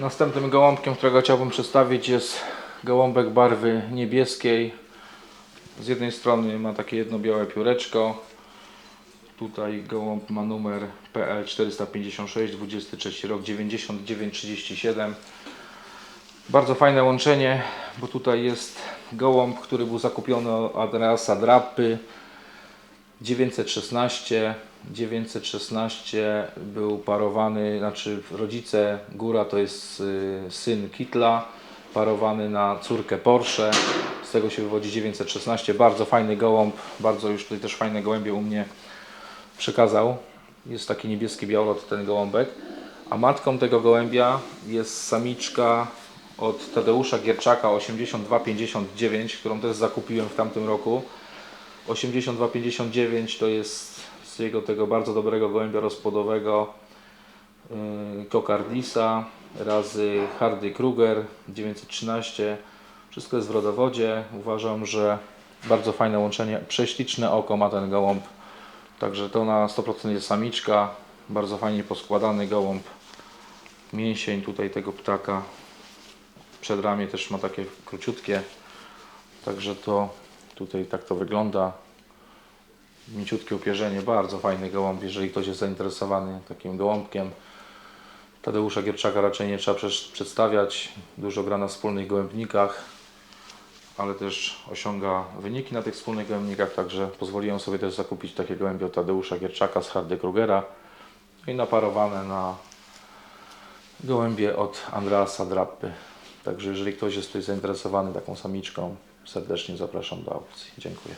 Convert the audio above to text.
Następnym gołąbkiem, którego chciałbym przedstawić jest gołąbek barwy niebieskiej. Z jednej strony ma takie jedno białe pióreczko. Tutaj gołąb ma numer PL 456, 23 rok 9937. Bardzo fajne łączenie, bo tutaj jest gołąb, który był zakupiony od Andreasa Drappy 916. 916 był parowany, znaczy rodzice Góra to jest y, syn Kitla, parowany na córkę Porsche. Z tego się wywodzi 916. Bardzo fajny gołąb, bardzo już tutaj też fajne gołębie u mnie przekazał. Jest taki niebieski białolot ten gołąbek. A matką tego gołębia jest samiczka od Tadeusza Gierczaka 8259, którą też zakupiłem w tamtym roku. 8259 to jest z jego tego bardzo dobrego gołębia rozpłodowego yy, Kokardisa razy Hardy Kruger 913. Wszystko jest w rodowodzie. Uważam, że bardzo fajne łączenie. Prześliczne oko ma ten gołąb. Także to na 100% jest samiczka. Bardzo fajnie poskładany gołąb. Mięsień tutaj tego ptaka. Przedramię też ma takie króciutkie. Także to tutaj tak to wygląda. Mięciutkie upierzenie, bardzo fajny gołąb, jeżeli ktoś jest zainteresowany takim gołąbkiem. Tadeusza Gierczaka raczej nie trzeba przedstawiać. Dużo gra na wspólnych gołębnikach, ale też osiąga wyniki na tych wspólnych gołębnikach, także pozwoliłem sobie też zakupić takie gołębie od Tadeusza Gierczaka z Hardy Krugera i naparowane na gołębie od Andreasa Drappy. Także jeżeli ktoś jest tutaj zainteresowany taką samiczką, serdecznie zapraszam do aukcji. Dziękuję.